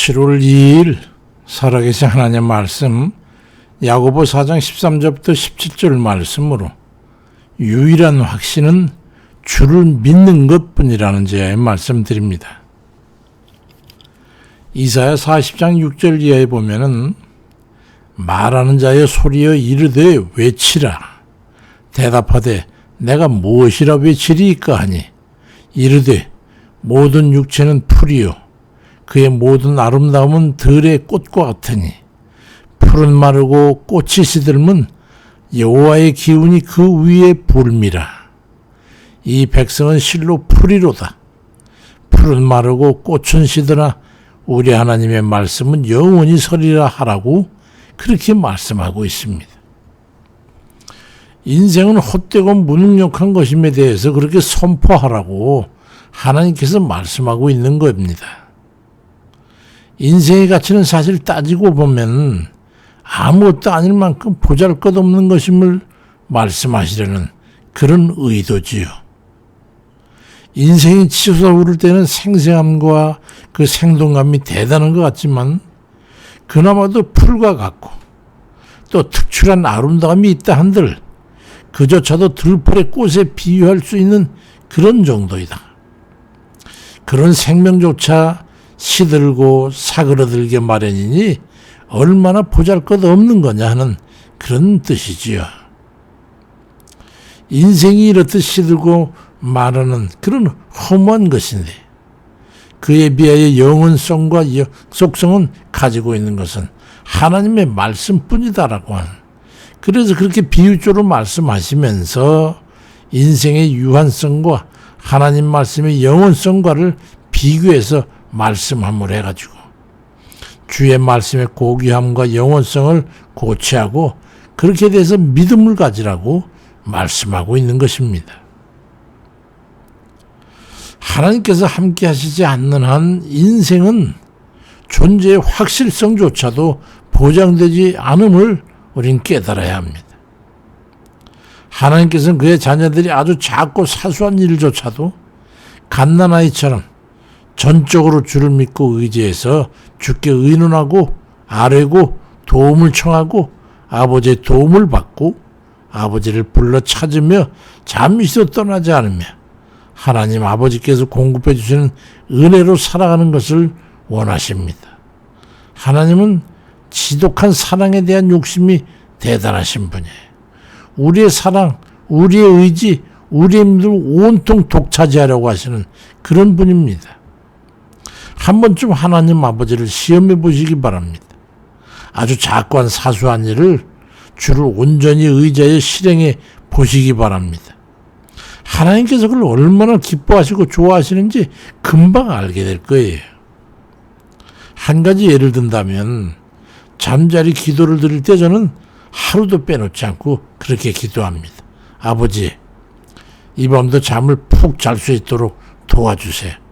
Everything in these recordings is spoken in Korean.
7월 2일 살아계신 하나님 말씀 야고보 4장 13절부터 17절 말씀으로 유일한 확신은 주를 믿는 것뿐이라는 제야의 말씀드립니다. 이사야 40장 6절 이하에 보면은 말하는 자여 소리여 이르되 외치라 대답하되 내가 무엇이라 외치리이까 하니 이르되 모든 육체는 풀이요 그의 모든 아름다움은 들의 꽃과 같으니 풀은 마르고 꽃이 시들면 여호와의 기운이 그 위에 불미라 이 백성은 실로 풀이로다 풀은 마르고 꽃은 시드나 우리 하나님의 말씀은 영원히 서리라 하라고 그렇게 말씀하고 있습니다. 인생은 헛되고 무능력한 것임에 대해서 그렇게 선포하라고 하나님께서 말씀하고 있는 겁니다. 인생의 가치는 사실 따지고 보면 아무것도 아닐 만큼 보잘 것 없는 것임을 말씀하시려는 그런 의도지요. 인생이 치솟아 오를 때는 생생함과 그 생동감이 대단한 것 같지만 그나마도 풀과 같고 또 특출한 아름다움이 있다 한들 그조차도 들풀의 꽃에 비유할 수 있는 그런 정도이다. 그런 생명조차 시들고 사그러들게 마련이니 얼마나 보잘것 없는 거냐 하는 그런 뜻이지요. 인생이 이렇듯 시들고 말하는 그런 허무한 것인데 그에 비하여 영원성과 속성은 가지고 있는 것은 하나님의 말씀뿐이다라고 하는 그래서 그렇게 비유조로 말씀하시면서 인생의 유한성과 하나님 말씀의 영원성과를 비교해서 말씀함을 해가지고 주의 말씀의 고귀함과 영원성을 고취하고 그렇게 돼서 믿음을 가지라고 말씀하고 있는 것입니다. 하나님께서 함께 하시지 않는 한 인생은 존재의 확실성조차도 보장되지 않음을 우린 깨달아야 합니다. 하나님께서는 그의 자녀들이 아주 작고 사소한 일조차도 갓난아이처럼 전적으로 주를 믿고 의지해서 주께 의논하고 아뢰고 도움을 청하고 아버지의 도움을 받고 아버지를 불러 찾으며 잠시도 떠나지 않으며 하나님 아버지께서 공급해 주시는 은혜로 살아가는 것을 원하십니다. 하나님은 지독한 사랑에 대한 욕심이 대단하신 분이에요. 우리의 사랑, 우리의 의지, 우리의 힘을 온통 독차지하려고 하시는 그런 분입니다. 한 번쯤 하나님 아버지를 시험해 보시기 바랍니다. 아주 작고 사소한 일을 주를 온전히 의자에 실행해 보시기 바랍니다. 하나님께서 그걸 얼마나 기뻐하시고 좋아하시는지 금방 알게 될 거예요. 한 가지 예를 든다면 잠자리 기도를 드릴 때 저는 하루도 빼놓지 않고 그렇게 기도합니다. 아버지, 이 밤도 잠을 푹 잘 수 있도록 도와주세요.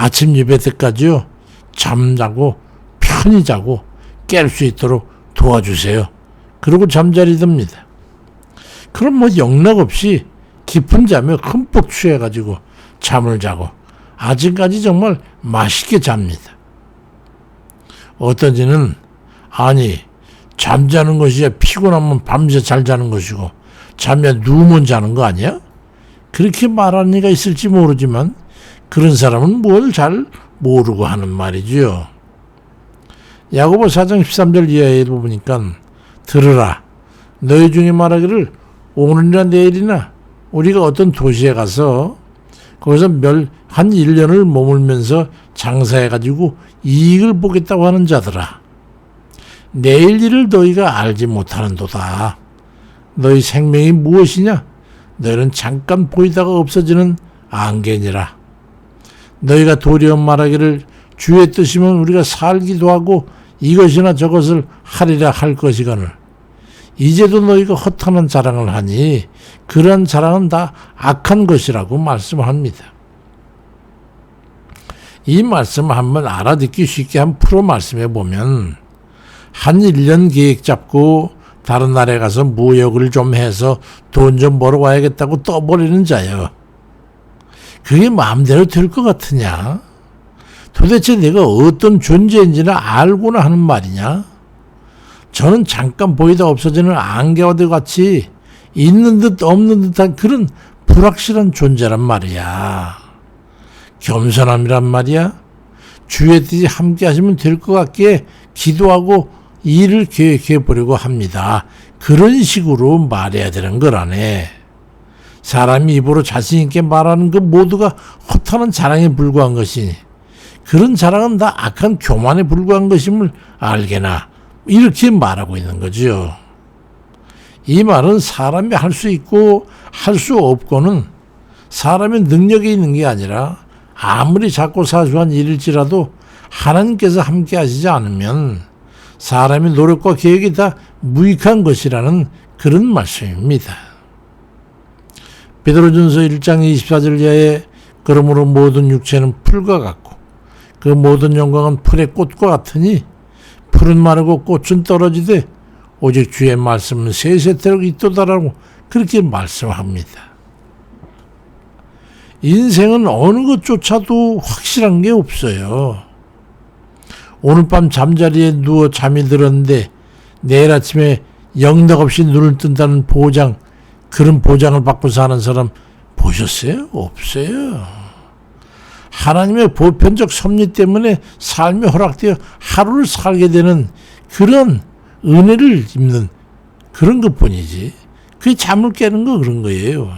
아침 예배 때까지요, 잠자고 편히 자고 깰 수 있도록 도와주세요. 그리고 잠자리 듭니다. 그럼 뭐 영락 없이 깊은 잠에 흠뻑 취해가지고 잠을 자고 아직까지 정말 맛있게 잡니다. 어떤지는 아니 잠자는 것이 피곤하면 밤새 잘 자는 것이고 잠에 누우면 자는 거 아니야? 그렇게 말하는 이가 있을지 모르지만 그런 사람은 뭘 잘 모르고 하는 말이지요. 야고보 4장 13절 이하에 보니까 들으라 너희 중에 말하기를 오늘이나 내일이나 우리가 어떤 도시에 가서 거기서 멸, 한 1년을 머물면서 장사해가지고 이익을 보겠다고 하는 자들아. 내일 일을 너희가 알지 못하는 도다. 너희 생명이 무엇이냐? 너희는 잠깐 보이다가 없어지는 안개니라. 너희가 도리어 말하기를 주의 뜻이면 우리가 살기도 하고 이것이나 저것을 하리라 할 것이거늘 이제도 너희가 허탄한 자랑을 하니 그런 자랑은 다 악한 것이라고 말씀합니다. 이 말씀 한번 알아듣기 쉽게 한 프로 말씀해 보면 한 1년 계획 잡고 다른 나라에 가서 무역을 좀 해서 돈 좀 벌어 와야겠다고 떠버리는 자요. 그게 마음대로 될 것 같으냐? 도대체 내가 어떤 존재인지는 알고나 하는 말이냐? 저는 잠깐 보이다 없어지는 안개와도 같이 있는 듯 없는 듯한 그런 불확실한 존재란 말이야. 겸손함이란 말이야. 주의 뜻이 함께 하시면 될 것 같기에 기도하고 일을 계획해 보려고 합니다. 그런 식으로 말해야 되는 거라네. 사람이 입으로 자신있게 말하는 그 모두가 허탄한 자랑에 불과한 것이니 그런 자랑은 다 악한 교만에 불과한 것임을 알게나 이렇게 말하고 있는 거지요. 이 말은 사람이 할 수 있고 할 수 없고는 사람의 능력이 있는 게 아니라 아무리 작고 사소한 일일지라도 하나님께서 함께 하시지 않으면 사람의 노력과 계획이 다 무익한 것이라는 그런 말씀입니다. 베드로전서 1장 24절 이하에 그러므로 모든 육체는 풀과 같고 그 모든 영광은 풀의 꽃과 같으니 풀은 마르고 꽃은 떨어지되 오직 주의 말씀은 세세토록 있도다라고 그렇게 말씀합니다. 인생은 어느 것조차도 확실한 게 없어요. 오늘 밤 잠자리에 누워 잠이 들었는데 내일 아침에 영락 없이 눈을 뜬다는 보장, 그런 보장을 받고 사는 사람 보셨어요? 없어요. 하나님의 보편적 섭리 때문에 삶이 허락되어 하루를 살게 되는 그런 은혜를 입는 그런 것 뿐이지. 그게 잠을 깨는 거 그런 거예요.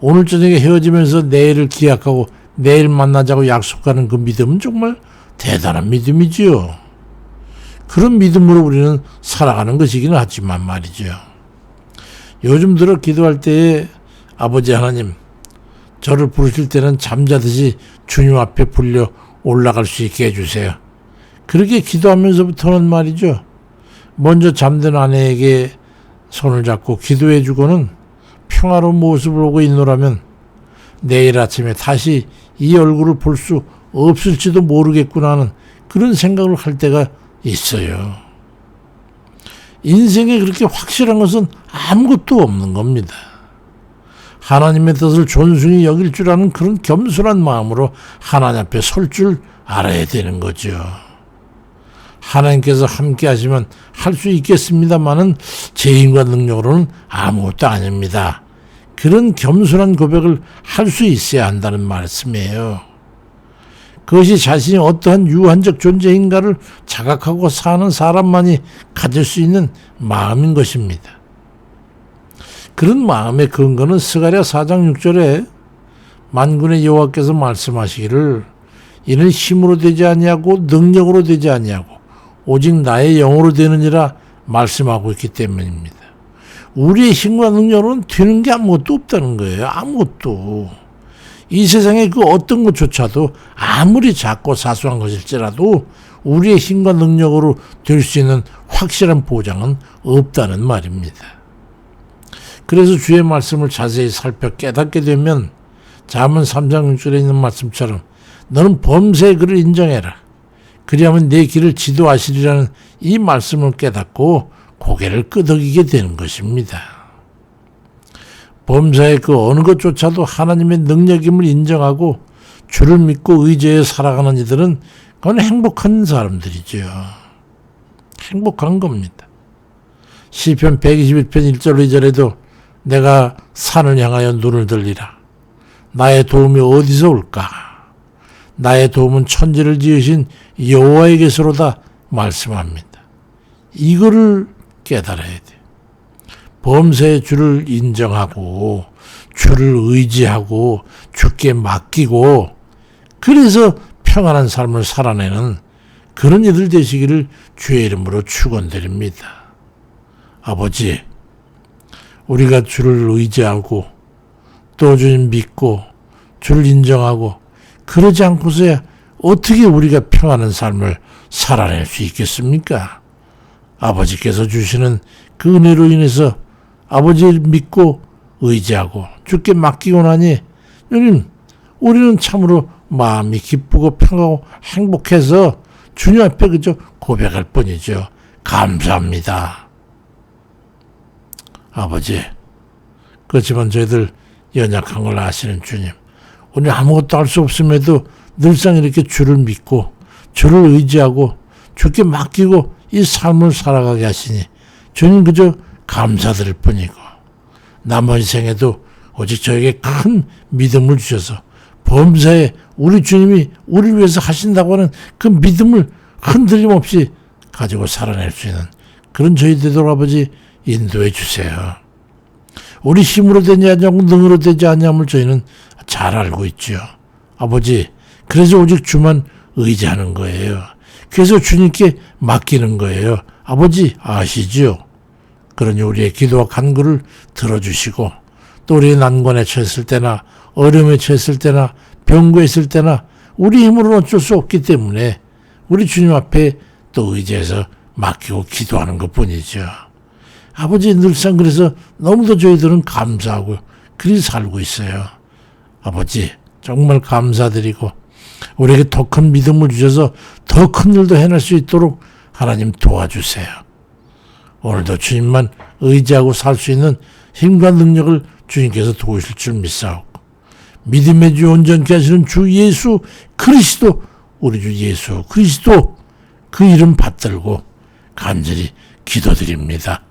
오늘 저녁에 헤어지면서 내일을 기약하고 내일 만나자고 약속하는 그 믿음은 정말 대단한 믿음이지요. 그런 믿음으로 우리는 살아가는 것이기는 하지만 말이죠. 요즘 들어 기도할 때에 아버지 하나님, 저를 부르실 때는 잠자듯이 주님 앞에 불려 올라갈 수 있게 해주세요. 그렇게 기도하면서부터는 말이죠. 먼저 잠든 아내에게 손을 잡고 기도해 주고는 평화로운 모습을 보고 있노라면 내일 아침에 다시 이 얼굴을 볼 수 없을지도 모르겠구나 하는 그런 생각을 할 때가 있어요. 인생에 그렇게 확실한 것은 아무것도 없는 겁니다. 하나님의 뜻을 존중히 여길 줄 아는 그런 겸손한 마음으로 하나님 앞에 설 줄 알아야 되는 거죠. 하나님께서 함께 하시면 할 수 있겠습니다만은 제 힘과 능력으로는 아무것도 아닙니다. 그런 겸손한 고백을 할 수 있어야 한다는 말씀이에요. 그것이 자신이 어떠한 유한적 존재인가를 자각하고 사는 사람만이 가질 수 있는 마음인 것입니다. 그런 마음의 근거는 스가랴 4장 6절에 만군의 여호와께서 말씀하시기를 이는 힘으로 되지 아니하고 능력으로 되지 아니하고 오직 나의 영으로 되느니라 말씀하고 있기 때문입니다. 우리의 힘과 능력으로는 되는 게 아무것도 없다는 거예요. 아무것도. 이 세상에 그 어떤 것조차도 아무리 작고 사소한 것일지라도 우리의 힘과 능력으로 될 수 있는 확실한 보장은 없다는 말입니다. 그래서 주의 말씀을 자세히 살펴 깨닫게 되면 잠언 3장 6절에 있는 말씀처럼 너는 범죄의 글을 인정해라. 그리하면 내 길을 지도하시리라는 이 말씀을 깨닫고 고개를 끄덕이게 되는 것입니다. 범사의 그 어느 것조차도 하나님의 능력임을 인정하고 주를 믿고 의지해 살아가는 이들은 그건 행복한 사람들이죠. 행복한 겁니다. 시편 121편 1절 2절에도 내가 산을 향하여 눈을 들리라. 나의 도움이 어디서 올까? 나의 도움은 천지를 지으신 여호와에게서로다 말씀합니다. 이거를 깨달아야 돼. 범사의 주를 인정하고 주를 의지하고 주께 맡기고 그래서 평안한 삶을 살아내는 그런 이들 되시기를 주의 이름으로 축원드립니다. 아버지, 우리가 주를 의지하고 또 주님 믿고 주를 인정하고 그러지 않고서야 어떻게 우리가 평안한 삶을 살아낼 수 있겠습니까? 아버지께서 주시는 그 은혜로 인해서 아버지를 믿고 의지하고 주께 맡기고 나니 주님 우리는 참으로 마음이 기쁘고 평하고 행복해서 주님 앞에 그저 고백할 뿐이죠. 감사합니다. 아버지, 그렇지만 저희들 연약한 걸 아시는 주님, 우리 아무것도 할 수 없음에도 늘상 이렇게 주를 믿고 주를 의지하고 주께 맡기고 이 삶을 살아가게 하시니 주님 그저 감사드릴 뿐이고 나머지 생에도 오직 저에게 큰 믿음을 주셔서 범사에 우리 주님이 우리를 위해서 하신다고 하는 그 믿음을 흔들림 없이 가지고 살아낼 수 있는 그런 저희 되도록 아버지 인도해 주세요. 우리 힘으로 않냐고 능으로 되지 않냐을 저희는 잘 알고 있죠. 아버지, 그래서 오직 주만 의지하는 거예요. 그래서 주님께 맡기는 거예요. 아버지 아시죠? 그러니 우리의 기도와 간구를 들어주시고 또 우리의 난관에 처했을 때나 어려움에 처했을 때나 병고에 있을 때나 우리 힘으로는 어쩔 수 없기 때문에 우리 주님 앞에 또 의지해서 맡기고 기도하는 것 뿐이죠. 아버지 늘상 그래서 너무도 저희들은 감사하고 그리 살고 있어요. 아버지 정말 감사드리고 우리에게 더 큰 믿음을 주셔서 더 큰 일도 해낼 수 있도록 하나님 도와주세요. 오늘도 주님만 의지하고 살 수 있는 힘과 능력을 주님께서 도우실 줄 믿사옵고 믿음의 주 온전케 하시는 주 예수 그리스도 우리 주 예수 그리스도 그 이름 받들고 간절히 기도드립니다.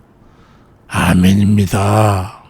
아멘입니다.